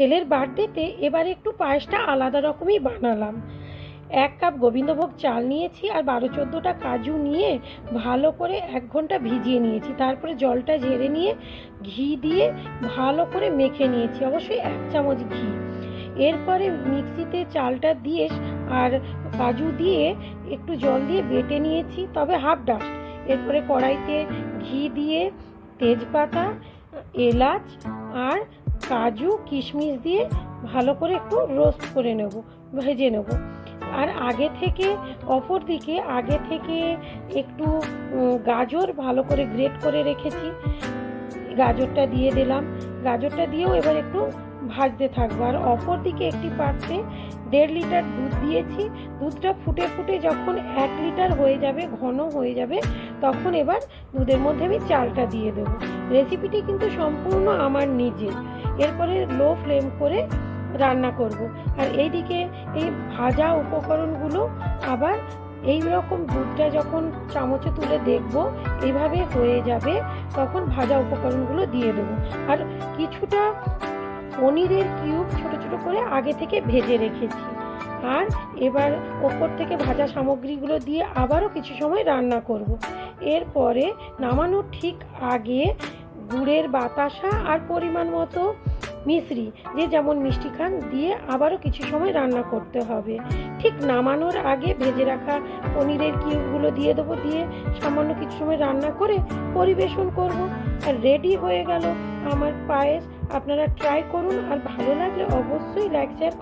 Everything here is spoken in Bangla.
ছেলের বার্থডেতে এবার একটু পায়েসটা আলাদা রকমই বানালাম। এক কাপ গোবিন্দভোগ চাল নিয়েছি আর বারো চোদ্দোটা কাজু নিয়ে ভালো করে এক ঘণ্টা ভিজিয়ে নিয়েছি। তারপরে জলটা ঝেড়ে নিয়ে ঘি দিয়ে ভালো করে মেখে নিয়েছি অবশ্যই এক চামচ ঘি। এরপরে মিক্সিতে চালটা দিয়ে আর কাজু দিয়ে একটু জল দিয়ে বেটে নিয়েছি, তবে হাফ ডাস্ট। এরপরে কড়াইতে ঘি দিয়ে তেজপাতা, এলাচ আর কাজু, কিশমিশ দিয়ে ভালো করে একটু রোস্ট করে নেব, ভেজে নেব। আর আগে থেকে অপর দিকে আগে থেকে একটু গাজর ভালো করে গ্রেট করে রেখেছি। গাজরটা দিয়ে দিলাম। গাজরটা দিয়েও এবার একটু ভাজতে থাকব। আর অপর দিকে একটি পাত্রে দেড় লিটার দুধ দিয়েছি। দুধটা ফুটে ফুটে যখন এক লিটার হয়ে যাবে, ঘন হয়ে যাবে, তখন এবার দুধের মধ্যে আমি চালটা দিয়ে দেবো। রেসিপিটি কিন্তু সম্পূর্ণ আমার নিজের। এরপরে লো ফ্লেম করে রান্না করব। আর এইদিকে এই ভাজা উপকরণগুলো আবার এই রকম দুধটা যখন চামচে তুলে দেখব এইভাবে হয়ে যাবে, তখন ভাজা উপকরণগুলো দিয়ে দেবো। আর কিছুটা পনিরের কিউব ছোট ছোট করে আগে থেকে ভেজে রেখেছি। আর এবার ওপর থেকে ভাজা সামগ্রীগুলো দিয়ে আবারও কিছু সময় রান্না করব। এরপরে নামানোর ঠিক আগে গুড়ের বাতাসা আর পরিমাণ মতো মিশ্রি যে যেমন মিষ্টি খান, দিয়ে আবারও কিছু সময় রান্না করতে হবে। ঠিক নামানোর আগে ভেজে রাখা পনিরের কিউবগুলো দিয়ে দেবো, দিয়ে সামান্য কিছু সময় রান্না করে পরিবেশন করব। আর রেডি হয়ে গেল আমার পায়েস। আপনারা ট্রাই করুন, আর ভালো লাগলে অবশ্যই লাইক, শেয়ার